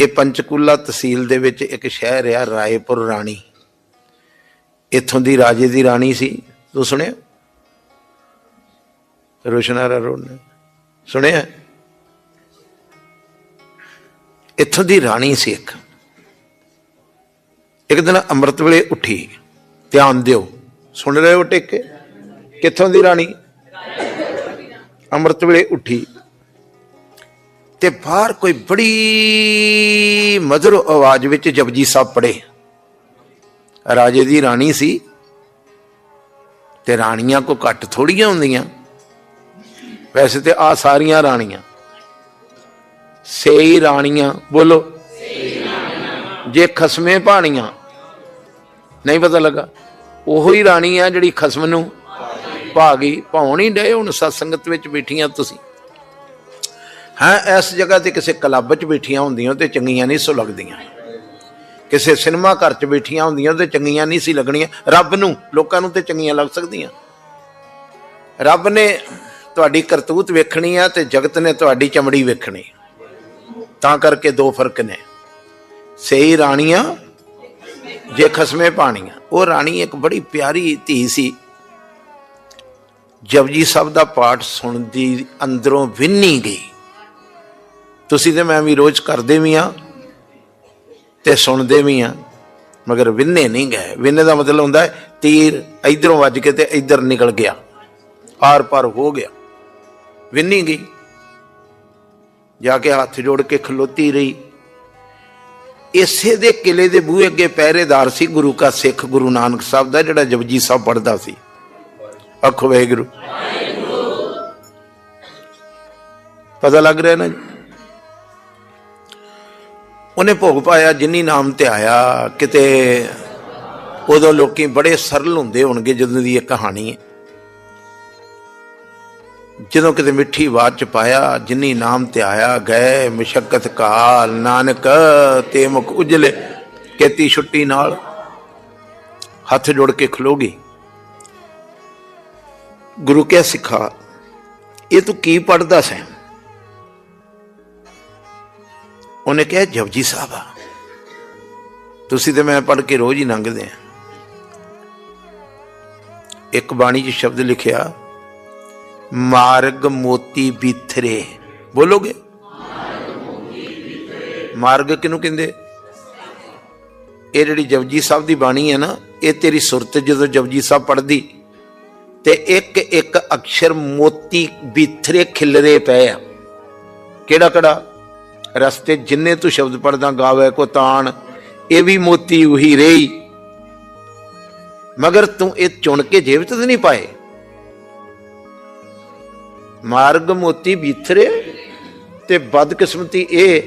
ਇਹ ਪੰਚਕੂਲਾ ਤਹਿਸੀਲ ਦੇ ਵਿੱਚ ਇੱਕ ਸ਼ਹਿਰ ਆ, ਰਾਏਪੁਰ ਰਾਣੀ। ਇੱਥੋਂ ਦੀ ਰਾਜੇ ਦੀ ਰਾਣੀ ਸੀ। ਤੂੰ ਸੁਣਿਆ? ਰੋਸ਼ਨਾਰਾ ਰੋਡ ਨੇ। ਸੁਣਿਆ? ਇੱਥੋਂ ਦੀ ਰਾਣੀ ਸੀ ਇੱਕ। ਇੱਕ ਦਿਨ ਅੰਮ੍ਰਿਤ ਵੇਲੇ ਉੱਠੀ। ਧਿਆਨ ਦਿਓ। ਸੁਣ ਰਹੇ ਹੋ ਟਿਕ? ਕਿੱਥੋਂ ਦੀ ਰਾਣੀ? ਅੰਮ੍ਰਿਤ ਵੇਲੇ ਉੱਠੀ। ਤੇ ਬਾਹਰ ਕੋਈ ਬੜੀ ਮਧੁਰ ਆਵਾਜ਼ ਵਿੱਚ ਜਪਜੀ ਸਾਹਿਬ ਪੜੇ ਰਾਜੇ ਦੀ ਰਾਣੀ ਸੀ ਤੇ ਰਾਣੀਆਂ ਕੋ ਘੱਟ ਥੋੜੀਆਂ ਹੁੰਦੀਆਂ। ਵੈਸੇ ਤੇ ਆ ਸਾਰੀਆਂ ਰਾਣੀਆਂ। ਸੇਈ ਰਾਣੀਆਂ, ਬੋਲੋ। ਜੇ ਖਸਮੇ ਭਾਣੀਆਂ। ਨਹੀਂ ਪਤਾ ਲੱਗਾ। ਉਹੋ ਹੀ ਰਾਣੀ ਆ ਜਿਹੜੀ ਖਸਮ ਨੂੰ ਭਾਗੀ, ਭਾਉਣ ਹੀ ਡਏ, ਹੁਣ ਸਤਸੰਗਤ ਵਿੱਚ ਬੈਠੀਆਂ ਤੁਸੀਂ। ਹਾਂ, ਇਸ ਜਗ੍ਹਾ ਤੇ ਕਿਸੇ ਕਲੱਬ 'ਚ ਬੈਠੀਆਂ ਹੁੰਦੀਆਂ ਤੇ ਚੰਗੀਆਂ ਨਹੀਂ ਸੋ ਲੱਗਦੀਆਂ। ਕਿਸੇ ਸਿਨੇਮਾ ਘਰ 'ਚ ਬੈਠੀਆਂ ਹੁੰਦੀਆਂ ਤੇ ਚੰਗੀਆਂ ਨਹੀਂ ਸੀ ਲੱਗਣੀਆਂ। ਰੱਬ ਨੂੰ, ਲੋਕਾਂ ਨੂੰ ਤੇ ਚੰਗੀਆਂ ਲੱਗ ਸਕਦੀਆਂ। ਰੱਬ ਨੇ ਤੁਹਾਡੀ ਕਰਤੂਤ ਵੇਖਣੀ ਆ ਤੇ ਜਗਤ ਨੇ ਤੁਹਾਡੀ ਚਮੜੀ ਵੇਖਣੀ। ਤਾਂ ਕਰਕੇ ਦੋ ਫ਼ਰਕ ਨੇ। ਸਹੀ ਰਾਣੀਆਂ, ਜੇ ਖਸਮੇ ਪਾਣੀਆਂ। ਉਹ ਰਾਣੀ ਇੱਕ ਬੜੀ ਪਿਆਰੀ ਧੀ ਸੀ। ਜਪਜੀ ਸਾਹਿਬ ਦਾ ਪਾਠ ਸੁਣਦੀ ਅੰਦਰੋਂ ਵਿੰਨੀ ਗਈ। ਤੁਸੀਂ ਤੇ ਮੈਂ ਵੀ ਰੋਜ਼ ਕਰਦੇ ਵੀ ਆ ਤੇ ਸੁਣਦੇ ਵੀ ਆ ਮਗਰ ਵਿੰਨੇ ਨਹੀਂ ਗਏ। ਵਿੰਨੇ ਦਾ ਮਤਲਬ ਹੁੰਦਾ ਹੈ ਤੀਰ ਇਧਰੋਂ ਵੱਜ ਕੇ ਤੇ ਇਧਰ ਨਿਕਲ ਗਿਆ। ਆਰ ਪਾਰ ਹੋ ਗਿਆ। ਵਿੰਨੀ ਗਈ। ਜਾ ਕੇ ਹੱਥ ਜੋੜ ਕੇ ਖਲੋਤੀ ਰਹੀ। ਇਸੇ ਦੇ ਕਿਲੇ ਦੇ ਬੂਹੇ ਅੱਗੇ ਪਹਿਰੇਦਾਰ ਸੀ ਗੁਰੂ ਕਾ ਸਿੱਖ ਗੁਰੂ ਨਾਨਕ ਸਾਹਿਬ ਦਾ ਜਿਹੜਾ ਜਪਜੀ ਸਾਹਿਬ ਪੜਦਾ ਸੀ। ਆਖੋ ਵਾਹਿਗੁਰੂ। ਪਤਾ ਲੱਗ ਰਿਹਾ ਨਾ ਜੀ? ਉਹਨੇ ਭੋਗ ਪਾਇਆ, ਜਿੰਨੀ ਨਾਮ ਤੇ ਆਇਆ, ਕਿਤੇ ਉਦੋਂ ਲੋਕੀ ਬੜੇ ਸਰਲ ਹੁੰਦੇ ਹੋਣਗੇ ਜਦੋਂ ਦੀ ਇਹ ਕਹਾਣੀ ਹੈ। ਜਦੋਂ ਕਿਤੇ ਮਿੱਠੀ ਆਵਾਜ਼ ਚ ਪਾਇਆ, ਜਿੰਨੀ ਨਾਮ ਤੇ ਆਇਆ, ਗਏ ਮੁਸ਼ਕਤ ਕਾਲ, ਨਾਨਕ ਤੇ ਮੁਖ ਉਜਲੇ, ਕੇਤੀ ਛੁੱਟੀ ਨਾਲ ਹੱਥ ਜੋੜ ਕੇ ਖਲੋਗੀ ਗੁਰੂ ਕਿਆ ਸਿੱਖਾ, ਇਹ ਤੂੰ ਕੀ ਪੜਦਾ ਸੈਂ? ਉਹਨੇ ਕਿਹਾ, ਜਪਜੀ ਸਾਹਿਬ ਆ। ਤੁਸੀਂ ਤੇ ਮੈਂ ਪੜ ਕੇ ਰੋਜ਼ ਹੀ ਲੰਘਦੇ ਆ। ਇੱਕ ਬਾਣੀ 'ਚ ਸ਼ਬਦ ਲਿਖਿਆ, ਮਾਰਗ ਮੋਤੀ ਬਿਥਰੇ। ਬੋਲੋਗੇ? ਮਾਰਗ ਕਿਨੂੰ ਕਹਿੰਦੇ? ਇਹ ਜਿਹੜੀ ਜਪਜੀ ਸਾਹਿਬ ਦੀ ਬਾਣੀ ਹੈ ਨਾ, ਇਹ ਤੇਰੀ ਸੁਰਤ ਜਦੋਂ ਜਪਜੀ ਸਾਹਿਬ ਪੜਦੀ ਤੇ ਇੱਕ ਇੱਕ ਅਕਸ਼ਰ ਮੋਤੀ ਬਿਥਰੇ ਖਿਲਰੇ ਪਏ ਆ। ਕਿਹੜਾ ਕਿਹੜਾ? ਰਸਤੇ ਜਿੰਨੇ ਤੂੰ ਸ਼ਬਦ ਪੜਦਾ ਗਾਵੇ ਕੋ ਤਾਣ, ਇਹ ਵੀ ਮੋਤੀ ਉਹੀ ਰਹੀ। ਮਗਰ ਤੂੰ ਇਹ ਚੁਣ ਕੇ ਜੇਬ ਤੇ ਨਹੀਂ ਪਾਏ। ਮਾਰਗ ਮੋਤੀ ਵਿਥਰੇ ਤੇ ਬਦਕਿਸਮਤੀ ਇਹ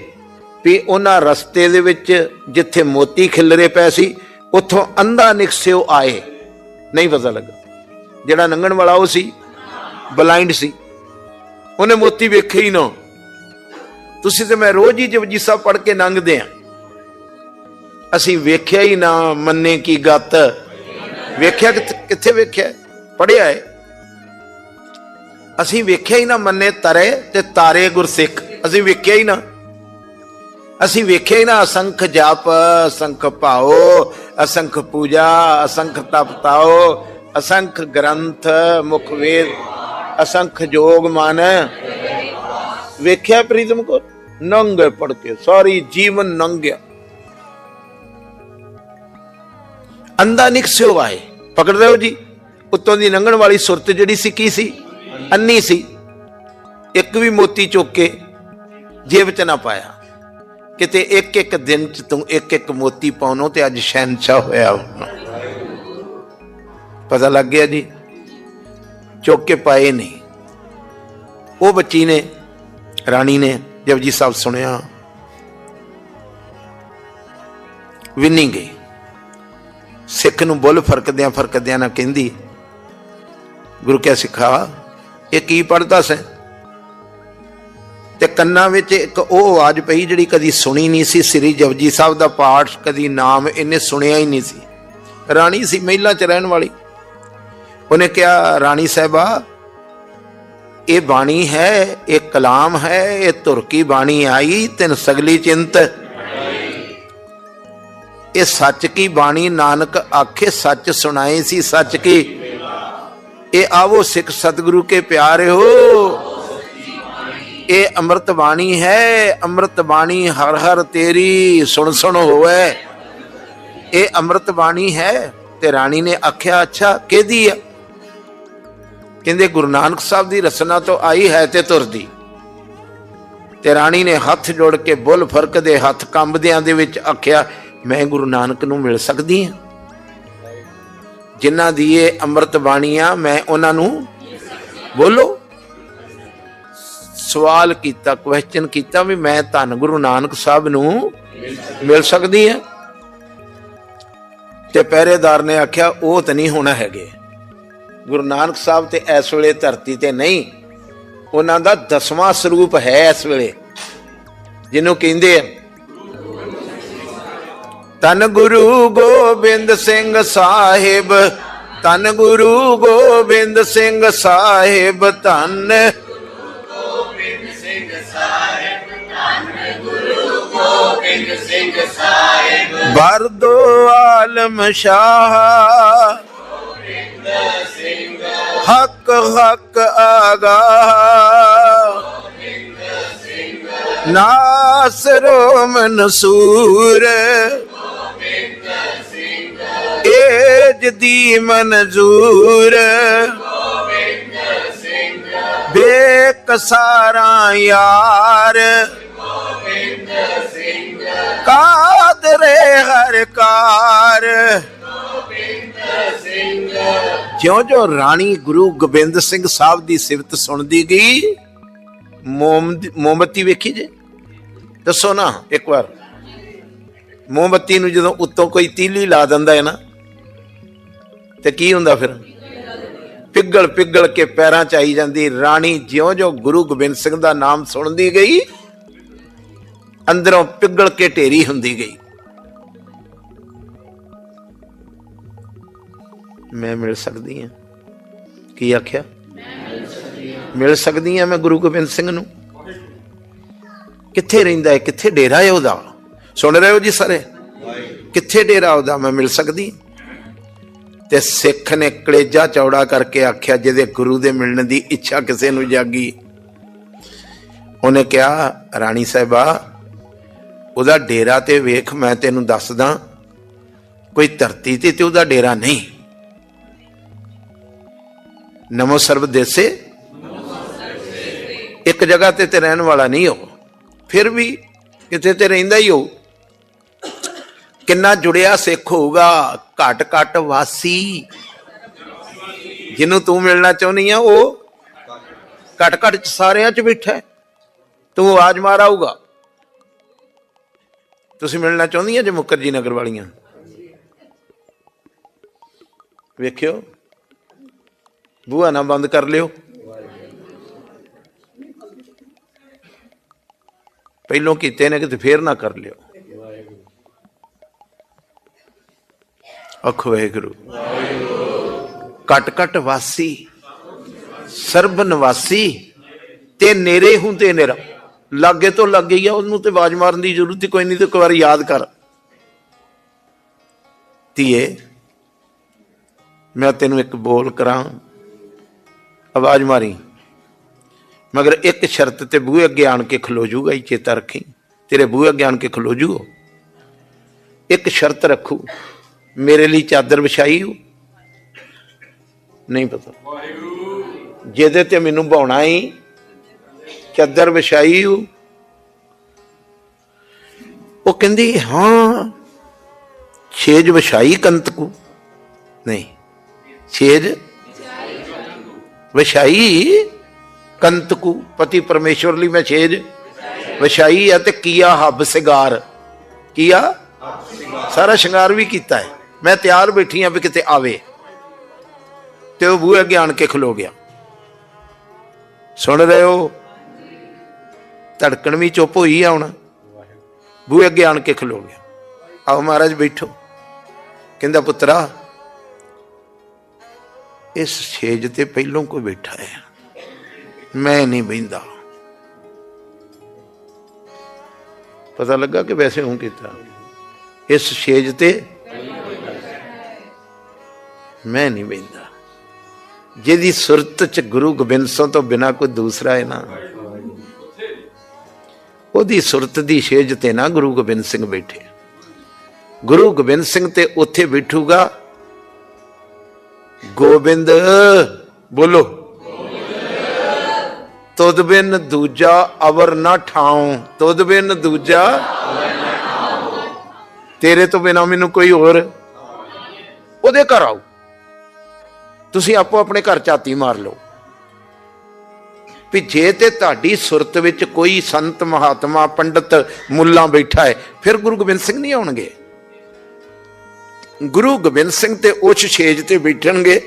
ਵੀ ਉਹਨਾਂ ਰਸਤੇ ਦੇ ਵਿੱਚ ਜਿੱਥੇ ਮੋਤੀ ਖਿਲਰੇ ਪਏ ਸੀ, ਉੱਥੋਂ ਅੰਧਾ ਨਿਕਸਿਓ ਆਏ। ਨਹੀਂ ਪਤਾ ਲੱਗਾ। ਜਿਹੜਾ ਲੰਘਣ ਵਾਲਾ ਉਹ ਸੀ, ਬਲਾਈਂਡ ਸੀ। ਉਹਨੇ ਮੋਤੀ ਵੇਖੇ ਹੀ ਨਾ। ਤੁਸੀਂ ਤੇ ਮੈਂ ਰੋਜ਼ ਹੀ ਜਪਜੀ ਸਾਹਿਬ ਪੜ੍ਹ ਕੇ ਲੰਘਦੇ ਆ ਅਸੀਂ ਵੇਖਿਆ ਹੀ ਨਾ ਮੰਨੇ ਕੀ ਗੱਤ। ਵੇਖਿਆ ਕਿੱਥੇ- ਕਿੱਥੇ ਵੇਖਿਆ? ਪੜਿਆ ਹੈ। ਅਸੀਂ ਵੇਖਿਆ ਹੀ ਨਾ ਮੰਨੇ ਤਰੇ ਤੇ ਤਾਰੇ ਗੁਰਸਿੱਖ। ਅਸੀਂ ਵੇਖਿਆ ਹੀ ਨਾ। ਅਸੀਂ ਵੇਖਿਆ ਹੀ ਨਾ ਅਸੰਖ ਜਾਪ, ਅਸੰਖ ਭਾਓ, ਅਸੰਖ ਪੂਜਾ, ਅਸੰਖ ਤਪਤਾਓ ਅਸੰਖ ਗ੍ਰੰਥ, ਮੁਖ ਵੇਦ, ਅਸੰਖ ਜੋਗ ਮਨ। ਵੇਖਿਆ ਪ੍ਰੀਤਮ ਕੋ ਨੰਗੇ ਪੜ ਕੇ, ਸਾਰੀ ਜੀਵਨ ਨੰਗਿਆ। ਅੰਦਾ ਨਿਕਸਿਓ ਆਏ। ਪਕੜ ਰਹੇ ਹੋ ਜੀ? ਉੱਤੋਂ ਦੀ ਲੰਘਣ ਵਾਲੀ ਸੁਰਤ ਜਿਹੜੀ ਸੀ, ਕੀ ਸੀ? ਅੰਨੀ ਸੀ। ਇੱਕ ਵੀ ਮੋਤੀ ਚੁੱਕ ਕੇ ਜੇਬ ਚ ਨਾ ਪਾਇਆ। ਕਿਤੇ ਇੱਕ ਇੱਕ ਦਿਨ ਚ ਤੂੰ ਇੱਕ ਇੱਕ ਮੋਤੀ ਪਾਉਣੋਂ ਤੇ ਅੱਜ ਸ਼ਹਿਨशाह ਹੋਇਆ ਪਤਾ ਲੱਗ ਗਿਆ ਜੀ, ਚੁੱਕ ਕੇ ਪਾਏ ਨਹੀਂ। ਉਹ ਬੱਚੀ ਨੇ, ਰਾਣੀ ਨੇ ਜਪਜੀ ਸਾਹਿਬ ਸੁਣਿਆ। ਵਿੰਨੀ ਗਈ। ਸਿੱਖ ਨੂੰ ਬੁੱਲ ਫਰਕਦਿਆਂ ਫਰਕਦਿਆਂ ਨਾ ਕਹਿੰਦੀ, ਗੁਰੂ ਕਿਆ ਸਿੱਖਾ, ਇਹ ਕੀ ਪੜਦਾ ਸੈਂ? ਤੇ ਕੰਨਾਂ ਵਿੱਚ ਇੱਕ ਉਹ ਆਵਾਜ਼ ਪਈ ਜਿਹੜੀ ਕਦੀ ਸੁਣੀ ਨਹੀਂ ਸੀ। ਸ੍ਰੀ ਜਪਜੀ ਸਾਹਿਬ ਦਾ ਪਾਠ ਕਦੀ ਨਾਮ ਇਹਨੇ ਸੁਣਿਆ ਹੀ ਨਹੀਂ ਸੀ। ਰਾਣੀ ਸੀ, ਮਹਿਲਾ ਚ ਰਹਿਣ ਵਾਲੀ। ਉਹਨੇ ਕਿਹਾ, ਰਾਣੀ ਸਾਹਿਬਾ ਇਹ ਬਾਣੀ ਹੈ, ਇਹ ਕਲਾਮ ਹੈ, ਇਹ ਤੁਰਕੀ ਬਾਣੀ ਆਈ, ਤਿਨ ਸਗਲੀ ਚਿੰਤ। ਇਹ ਸੱਚ ਕੀ ਬਾਣੀ, ਨਾਨਕ ਆਖੇ ਸੱਚ ਸੁਣਾਏ ਸੀ ਸੱਚ ਕੀ। ਇਹ ਆਵੋ ਸਿੱਖ ਸਤਿਗੁਰੂ ਕੇ ਪਿਆਰੇ ਹੋ ਇਹ ਅੰਮ੍ਰਿਤ ਬਾਣੀ ਹੈ, ਅੰਮ੍ਰਿਤ ਬਾਣੀ ਹਰ ਹਰ ਤੇਰੀ ਸੁਣ ਸੁਣ ਹੋਵੇ। ਇਹ ਅੰਮ੍ਰਿਤ ਬਾਣੀ ਹੈ ਤੇ ਰਾਣੀ ਨੇ ਆਖਿਆ, ਅੱਛਾ, ਕਿਹਦੀ ਆ? ਕਹਿੰਦੇ ਗੁਰੂ ਨਾਨਕ ਸਾਹਿਬ ਦੀ ਰਸਨਾ ਤੋਂ ਆਈ ਹੈ ਤੇ ਤੁਰਦੀ। ਤੇ ਰਾਣੀ ਨੇ ਹੱਥ ਜੋੜ ਕੇ ਬੁੱਲ ਫ਼ਰਕ ਦੇ ਹੱਥ ਕੰਬਦਿਆਂ ਦੇ ਵਿੱਚ ਆਖਿਆ, ਮੈਂ ਗੁਰੂ ਨਾਨਕ ਨੂੰ ਮਿਲ ਸਕਦੀ ਹਾਂ? ਜਿਨ੍ਹਾਂ ਦੀ ਇਹ ਅੰਮ੍ਰਿਤ ਬਾਣੀ ਆ ਮੈਂ ਉਹਨਾਂ ਨੂੰ ਬੋਲੋ? ਸਵਾਲ ਕੀਤਾ ਕੁਐਸਚਨ ਕੀਤਾ ਵੀ ਮੈਂ ਧੰਨ ਗੁਰੂ ਨਾਨਕ ਸਾਹਿਬ ਨੂੰ ਮਿਲ ਸਕਦੀ ਹਾਂ? ਤੇ ਪਹਿਰੇਦਾਰ ਨੇ ਆਖਿਆ, ਉਹ ਤਾਂ ਨਹੀਂ ਹੋਣਾ ਹੈਗੇ। ਗੁਰੂ ਨਾਨਕ ਸਾਹਿਬ ਤੇ ਇਸ ਵੇਲੇ ਧਰਤੀ ਤੇ ਨਹੀਂ, ਉਹਨਾਂ ਦਾ ਦਸਵਾਂ ਸਰੂਪ ਹੈ ਇਸ ਵੇਲੇ, ਜਿਹਨੂੰ ਕਹਿੰਦੇ ਆ ਤਨ ਗੁਰੂ ਗੋਬਿੰਦ ਸਿੰਘ ਸਾਹਿਬ ਤਨ ਗੁਰੂ ਗੋਬਿੰਦ ਸਿੰਘ ਸਾਹਿਬ, ਧੰਨ ਬਰਦੋ ਆਲਮ ਸ਼ਾਹ ਹੱਕ ਹੱਕ ਆਗਾ। ਨਾਸਰੋ। ਮਨਸੂਰ ਏਜ ਦੀ ਮਨਜ਼ੂਰ। ਬੇਕਸਾਰਾਂ ਯਾਰ। ਕਾਦਰੇ ਹਰ ਜਿਉਂ ਜੋ ਰਾਣੀ ਗੁਰੂ ਗੋਬਿੰਦ ਸਿੰਘ ਸਾਹਿਬ ਦੀ ਸਿਫਤ ਸੁਣਦੀ ਗਈ ਮੋਮ ਵੇਖੀ ਜੇ? ਦੱਸੋ ਨਾ, ਇੱਕ ਵਾਰ। ਮੋਮਬੱਤੀ ਨੂੰ ਜਦੋਂ ਉੱਤੋਂ ਕੋਈ ਤੀਲੀ ਲਾ ਦਿੰਦਾ ਹੈ ਨਾ, ਤੇ ਕੀ ਹੁੰਦਾ ਫਿਰ? ਪਿੱਗਲ ਪਿੱਗਲ ਕੇ ਪੈਰਾਂ ਚ ਆਈ ਜਾਂਦੀ। ਰਾਣੀ ਜਿਉਂ ਜੋ ਗੁਰੂ ਗੋਬਿੰਦ ਸਿੰਘ ਦਾ ਨਾਮ ਸੁਣਦੀ ਗਈ ਅੰਦਰੋਂ ਪਿਗਲ ਕੇ ਢੇਰੀ ਹੁੰਦੀ ਗਈ। ਮੈਂ ਮਿਲ ਸਕਦੀ ਹਾਂ? ਕੀ ਆਖਿਆ? ਮਿਲ ਸਕਦੀ ਹਾਂ ਮੈਂ ਗੁਰੂ ਗੋਬਿੰਦ ਸਿੰਘ ਨੂੰ। ਕਿੱਥੇ ਰਹਿੰਦਾ ਹੈ? ਕਿੱਥੇ ਡੇਰਾ ਹੈ ਉਹਦਾ? ਸੁਣ ਰਹੇ ਹੋ ਜੀ ਸਾਰੇ? ਕਿੱਥੇ ਡੇਰਾ ਉਹਦਾ? ਮੈਂ ਮਿਲ ਸਕਦੀ ਤੇ ਸਿੱਖ ਨੇ ਕਲੇਜਾ ਚੌੜਾ ਕਰਕੇ ਆਖਿਆ, ਜਿਹਦੇ ਗੁਰੂ ਦੇ ਮਿਲਣ ਦੀ ਇੱਛਾ ਕਿਸੇ ਨੂੰ ਜਾਗੀ। ਉਹਨੇ ਕਿਹਾ, ਰਾਣੀ ਸਾਹਿਬਾ ਉਹਦਾ ਡੇਰਾ ਤੇ ਵੇਖ, ਮੈਂ ਤੈਨੂੰ ਦੱਸਦਾ, ਕੋਈ ਧਰਤੀ ਤੇ ਤੇ ਉਹਦਾ ਡੇਰਾ ਨਹੀਂ। ਨਮੋ ਸਰਬ ਦੇਸੇ। ਇੱਕ ਜਗ੍ਹਾ ਤੇ ਤੇ ਰਹਿਣ ਵਾਲਾ ਨਹੀਂ ਹੋ ਫਿਰ ਵੀ ਕਿਤੇ ਤੇ ਰਹਿੰਦਾ ਹੀ ਹੋ ਕਿੰਨਾ ਜੁੜਿਆ ਸਿੱਖ ਹੋਊਗਾ, ਘਟ ਘਟ ਵਾਸੀ। ਜਿਹਨੂੰ ਤੂੰ ਮਿਲਣਾ ਚਾਹੁੰਦੀ ਆ, ਉਹ ਘਟ ਘਟ ਸਾਰਿਆਂ ਚ ਬੈਠਾ ਤੂੰ ਆਵਾਜ਼ ਮਾਰ ਆਊਗਾ। ਤੁਸੀਂ ਮਿਲਣਾ ਚਾਹੁੰਦੀਆਂ ਜੇ ਮੁਕਰਜੀ ਨਗਰ ਵਾਲੀਆਂ? ਵੇਖਿਓ। ਬੂਹਾ ਨਾ ਬੰਦ ਕਰ ਲਿਓ। ਪਹਿਲੋਂ ਕੀਤੇ ਨੇ ਕਿਤੇ ਫੇਰ ਨਾ ਕਰ ਲਿਓ। ਅਖ ਵਾਹਿਗੁਰੂ। ਕਟ ਕਟ ਵਾਸੀ, ਸਰਬ ਨਿਵਾਸੀ ਤੇ ਨੇਰੇ ਹੂੰ ਤੇ ਨੇਰਾ ਲਾਗੇ ਤੋਂ ਲੱਗੇ ਹੀ ਆ, ਉਹਨੂੰ ਤੇ ਆਵਾਜ਼ ਮਾਰਨ ਦੀ ਜ਼ਰੂਰਤ ਹੀ ਕੋਈ ਨਹੀਂ, ਤੇ ਇੱਕ ਵਾਰ ਯਾਦ ਕਰ। ਧੀਏ, ਮੈਂ ਤੈਨੂੰ ਇੱਕ ਬੋਲ ਕਰਾਂ। ਆਵਾਜ਼ ਮਾਰੀ। ਮਗਰ ਇੱਕ ਸ਼ਰਤ ਤੇ ਬੂਹੇ ਅੱਗੇ ਆਣ ਕੇ ਖਲੋ ਜੂਗਾ ਹੀ ਚੇਤਾ ਰੱਖੀ। ਤੇਰੇ ਬੂਹੇ ਅੱਗੇ ਆਣ ਕੇ ਖਲੋ ਜੂ ਇੱਕ ਸ਼ਰਤ ਰੱਖੂ। ਮੇਰੇ ਲਈ ਚਾਦਰ ਵਿਛਾਈ ਹੋ ਨਹੀਂ ਪਤਾ। ਜਿਹਦੇ ਤੇ ਮੈਨੂੰ ਬਾਉਣਾ ਹੀ ਚਾਦਰ ਵਿਛਾਈ ਉਹ ਕਹਿੰਦੀ, ਹਾਂ, ਛੇਜ ਵਿਛਾਈ ਕੰਤਕੂ ਨਹੀਂ, ਛੇਜ ਵਿਛਾਈ ਕੰਤਕੂ ਪਤੀ ਪਰਮੇਸ਼ਵਰ ਲਈ ਮੈਂ ਛੇਜ ਵਿਛਾਈ ਆ ਤੇ ਕੀਆ ਹੱਬ ਸਿਗਾਰ। ਕੀਆ? ਸਾਰਾ ਸ਼ਿੰਗਾਰ ਵੀ ਕੀਤਾ ਹੈ। ਮੈਂ ਤਿਆਰ ਬੈਠੀ ਆ ਵੀ ਕਿਤੇ ਆਵੇ। ਤੇ ਉਹ ਬੂਹੇ ਅੱਗੇ ਆਣ ਕੇ ਖਲੋ ਗਿਆ। ਸੁਣ ਰਹੇ ਹੋ? ਧੜਕਣ ਵੀ ਚੁੱਪ ਹੋਈ ਆ ਹੁਣ। ਬੂਹੇ ਅੱਗੇ ਆਣ ਕੇ ਖਲੋ ਗਿਆ। ਆਓ ਮਹਾਰਾਜ ਬੈਠੋ। ਕਹਿੰਦਾ, ਪੁੱਤਰਾ, ਇਸ ਛੇਜ ਤੇ ਪਹਿਲੋਂ ਕੋਈ ਬੈਠਾ ਹੈ। ਮੈਂ ਨਹੀਂ ਬੈਂਦਾ ਪਤਾ ਲੱਗਾ ਕਿ ਵੈਸੇ ਹੂੰ ਕੀਤਾ। ਇਸ ਛੇਜ ਤੇ ਮੈਂ ਨਹੀਂ ਬੈਂਦਾ ਜਿਹਦੀ ਸੁਰਤ ਚ ਗੁਰੂ ਗੋਬਿੰਦ ਸਿੰਘ ਤੋਂ ਬਿਨਾ ਕੋਈ ਦੂਸਰਾ ਹੈ ਨਾ। ਉਹਦੀ ਸੁਰਤ ਦੀ ਛੇਜ ਤੇ ਨਾ ਗੁਰੂ ਗੋਬਿੰਦ ਸਿੰਘ ਬੈਠੇ। ਗੁਰੂ ਗੋਬਿੰਦ ਸਿੰਘ ਤੇ ਉੱਥੇ ਬੈਠੂਗਾ। ਗੋਬਿੰਦ, ਬੋਲੋ। ਤੁਦ ਬਿਨ ਦੂਜਾ ਅਵਰ ਨਾ ਠਾਉ। ਤੁਦ ਬਿਨ ਦੂਜਾ ਤੇਰੇ ਤੋਂ ਬਿਨਾ ਮੈਨੂੰ ਕੋਈ ਹੋਰ ਉਹਦੇ ਘਰ ਆਓ। ਤੁਸੀਂ ਆਪੋ ਆਪਣੇ ਘਰ ਝਾਤੀ ਮਾਰ ਲਓ। ਵੀ ਜੇ ਤੇ ਤੁਹਾਡੀ ਸੁਰਤ ਵਿੱਚ ਕੋਈ ਸੰਤ ਮਹਾਤਮਾ, ਪੰਡਤ ਮੁੱਲਾ ਬੈਠਾ ਹੈ, ਫਿਰ ਗੁਰੂ ਗੋਬਿੰਦ ਸਿੰਘ ਨਹੀਂ ਆਉਣਗੇ। ਗੁਰੂ ਗੋਬਿੰਦ ਸਿੰਘ ਤੇ ਉਸ ਛੇਜ ਤੇ ਬੈਠਣਗੇ,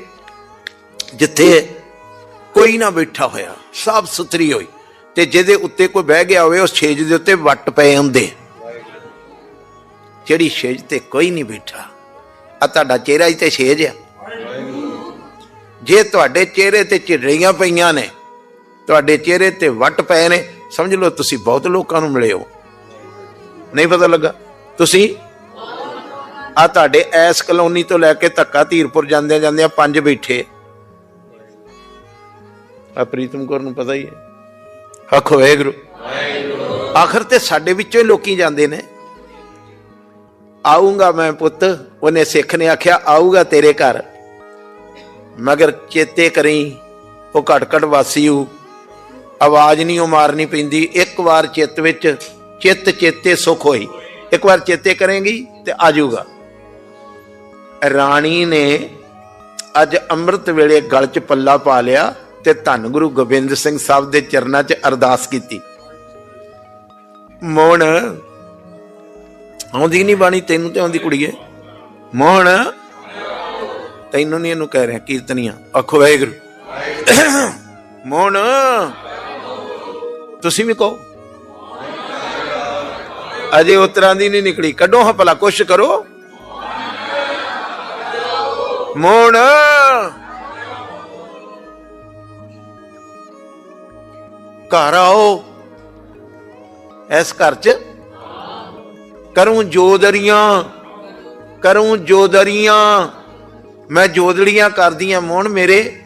ਜਿੱਥੇ ਕੋਈ ਨਾ ਬੈਠਾ ਹੋਇਆ, ਸਾਫ਼ ਸੁਥਰੀ ਹੋਈ, ਤੇ ਜਿਹਦੇ ਉੱਤੇ ਕੋਈ ਬਹਿ ਗਿਆ ਹੋਵੇ, ਉਸ ਛੇਜ ਦੇ ਉੱਤੇ ਵੱਟ ਪਏ ਹੁੰਦੇ। ਜਿਹੜੀ ਛੇਜ ਤੇ ਕੋਈ ਨਹੀਂ ਬੈਠਾ ਆ ਤੁਹਾਡਾ ਚਿਹਰਾ ਹੀ ਤੇ ਛੇਜ ਆ। ਜੇ ਤੁਹਾਡੇ ਚਿਹਰੇ ਤੇ ਚਿੜੀਆਂ ਪਈਆਂ ਨੇ ਤੁਹਾਡੇ ਚਿਹਰੇ ਤੇ ਵੱਟ ਪਏ ਨੇ। ਸਮਝ ਲਓ ਤੁਸੀਂ ਬਹੁਤ ਲੋਕਾਂ ਨੂੰ ਮਿਲੇ ਹੋ। ਨਹੀਂ ਪਤਾ ਲੱਗਾ। ਤੁਸੀਂ? ਆ ਤੁਹਾਡੇ ਐਸ ਕਲੋਨੀ ਤੋਂ ਲੈ ਕੇ ਧੱਕਾ ਧੀਰਪੁਰ ਜਾਂਦੇ ਜਾਂਦੇ ਪੰਜ ਬੈਠੇ। ਆ ਪ੍ਰੀਤਮ ਕੌਰ ਨੂੰ ਪਤਾ ਹੀ ਹੈ। ਹੱਕ ਹੋਏ ਗੁਰੂ। ਆਖਰ ਤੇ ਸਾਡੇ ਵਿੱਚੋਂ ਹੀ ਲੋਕੀ ਜਾਂਦੇ ਨੇ। ਆਉਂਗਾ ਮੈਂ ਪੁੱਤ, ਉਹਨੇ ਸਿੱਖ ਨੇ ਆਖਿਆ, ਆਊਗਾ ਤੇਰੇ ਘਰ। ਮਗਰ ਚੇਤੇ ਕਰੀ, ਉਹ ਘਟ ਘਟ ਵਾਸੀ ਹੂ ਆਵਾਜ਼ ਨਹੀਂ ਉਹ ਮਾਰਨੀ ਪੈਂਦੀ। ਇੱਕ ਵਾਰ ਚਿੱਤ ਵਿੱਚ, ਚਿੱਤ ਚੇਤੇ ਸੁਖ ਹੋਈ। ਇੱਕ ਵਾਰ ਚੇਤੇ ਕਰੇਗੀ ਤੇ ਆ ਜਾਊਗਾ। ਰਾਣੀ ਨੇ ਅੱਜ ਅੰਮ੍ਰਿਤ ਵੇਲੇ ਗਲ 'ਚ ਪੱਲਾ ਪਾ ਲਿਆ ਤੇ ਧੰਨ ਗੁਰੂ ਗੋਬਿੰਦ ਸਿੰਘ ਸਾਹਿਬ ਦੇ ਚਰਨਾਂ 'ਚ ਅਰਦਾਸ ਕੀਤੀ। ਮੋਹਣ ਆਉਂਦੀ ਨਹੀਂ ਬਾਣੀ, ਤੈਨੂੰ ਤੇ ਆਉਂਦੀ ਕੁੜੀਏ। ਮੋਹਣ ਤੈਨੂੰ ਨਹੀਂ ਇਹਨੂੰ ਕਹਿ ਰਿਹਾ, ਕੀਰਤਨੀਆਂ। ਆਖੋ ਵਾਹਿਗੁਰੂ। ਮੋਹਣ ਤੁਸੀਂ ਵੀ ਕਹੋ। ਅਜੇ ਉਤਰਾਂ ਦੀ ਨਹੀਂ ਨਿਕਲੀ। ਕੱਢੋ ਹਾਂ ਭਲਾ ਕੋਸ਼ਿਸ਼ ਕਰੋ। ਮੋਹਣ ਘਰ ਆਓ। ਇਸ ਘਰ ਚ ਕਰੂੰ ਜੋਦਰੀਆਂ ਕਰੂੰ ਜੋਦਰੀਆਂ। ਮੈਂ ਜੋਦੜੀਆਂ ਕਰਦੀਆਂ ਮੋਹਣ ਮੇਰੇ।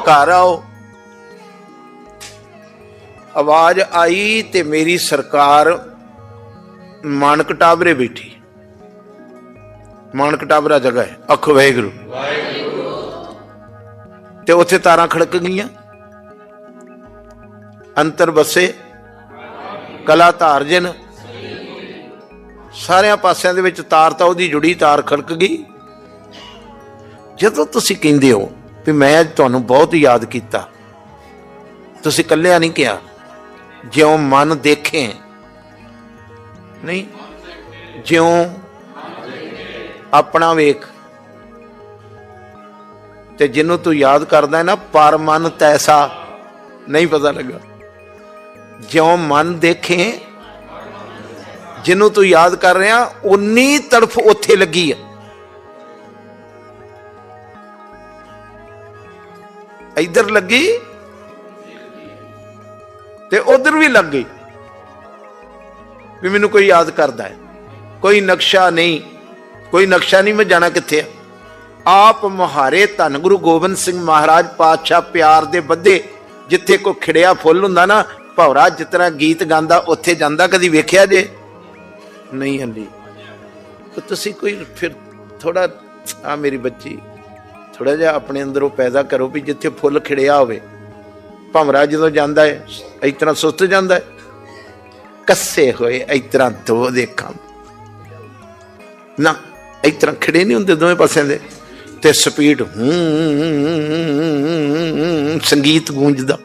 ਘਰ ਆਓ। ਆਵਾਜ਼ ਆਈ ਤੇ ਮੇਰੀ ਸਰਕਾਰ ਮਾਨਕ ਟਾਬਰੇ ਬੈਠੀ। ਮਾਨਕ ਟਾਬਰਾ ਜਗ੍ਹਾ ਹੈ, ਅਖ ਵਾਹਿਗੁਰੂ। ਤੇ ਉੱਥੇ ਤਾਰਾਂ ਖੜਕ ਗਈਆਂ। ਅੰਤਰ ਬਸੇ, ਕਲਾ ਧਾਰਜਨ। ਸਾਰਿਆਂ ਪਾਸਿਆਂ ਦੇ ਵਿੱਚ ਤਾਰ ਤਾਂ ਉਹਦੀ ਜੁੜੀ ਤਾਰ ਖੜਕ ਗਈ। ਜਦੋਂ ਤੁਸੀਂ ਕਹਿੰਦੇ ਹੋ ਵੀ ਮੈਂ ਅੱਜ ਤੁਹਾਨੂੰ ਬਹੁਤ ਯਾਦ ਕੀਤਾ, ਤੁਸੀਂ ਕੱਲਿਆ ਨਹੀਂ ਕਿਹਾ। ਜਿਉਂ ਮਨ ਦੇਖੇ। ਨਹੀਂ, ਜਿਉਂ ਆਪਣਾ ਵੇਖ। ਤੇ ਜਿਹਨੂੰ ਤੂੰ ਯਾਦ ਕਰਦਾ ਹੈ ਨਾ, ਪਰ ਮਨ ਤੈਸਾ, ਨਹੀਂ ਪਤਾ ਲੱਗਾ। ਜਿਉਂ ਮਨ ਦੇਖੇ, ਜਿਹਨੂੰ ਤੂੰ ਯਾਦ ਕਰ ਰਿਹਾ, ਉਨੀ ਤੜਫ ਉੱਥੇ ਲੱਗੀ ਹੈ। ਇੱਧਰ ਲੱਗੀ ਤੇ ਉਧਰ ਵੀ ਲੱਗ ਗਈ। ਵੀ ਮੈਨੂੰ ਕੋਈ ਯਾਦ ਕਰਦਾ ਹੈ। ਕੋਈ ਨਕਸ਼ਾ ਨਹੀਂ। ਕੋਈ ਨਕਸ਼ਾ ਨਹੀਂ, ਮੈਂ ਜਾਣਾ ਕਿੱਥੇ ਆ? ਆਪ ਮੁਹਾਰੇ ਧੰਨ ਗੁਰੂ ਗੋਬਿੰਦ ਸਿੰਘ ਮਹਾਰਾਜ ਪਾਤਸ਼ਾਹ ਪਿਆਰ ਦੇ ਬੱਧੇ ਜਿੱਥੇ ਕੋ ਖਿੜਿਆ ਫੁੱਲ ਹੁੰਦਾ ਨਾ, ਭੌਰਾ ਜਿਤਨਾ ਗੀਤ ਗਾਉਂਦਾ, ਉੱਥੇ ਜਾਂਦਾ ਕਦੀ ਵੇਖਿਆ ਜੇ? ਨਹੀਂ ਹੰਦੀ। ਤਾਂ ਤੁਸੀਂ ਕੋਈ ਫਿਰ ਥੋੜਾ ਆ ਮੇਰੀ ਬੱਚੀ ਥੋੜਾ ਜਿਹਾ ਆਪਣੇ ਅੰਦਰੋਂ ਪੈਦਾ ਕਰੋ ਵੀ ਜਿੱਥੇ ਫੁੱਲ ਖਿੜਿਆ ਹੋਵੇ। ਭਮਰਾ ਜਦੋਂ ਜਾਂਦਾ ਹੈ ਇਸ ਤਰ੍ਹਾਂ ਸੁੱਤ ਜਾਂਦਾ ਹੈ ਕੱਸੇ ਹੋਏ ਇਸ ਤਰ੍ਹਾਂ ਦੋ ਦੇਖਾਂ ਨਾ, ਇਸ ਤਰ੍ਹਾਂ ਖੜੇ ਨਹੀਂ ਹੁੰਦੇ ਦੋਵੇਂ ਪਾਸਿਆਂ ਦੇ। ਤੇ ਸਪੀਡ ਹੂੰ, ਸੰਗੀਤ ਗੂੰਜਦਾ।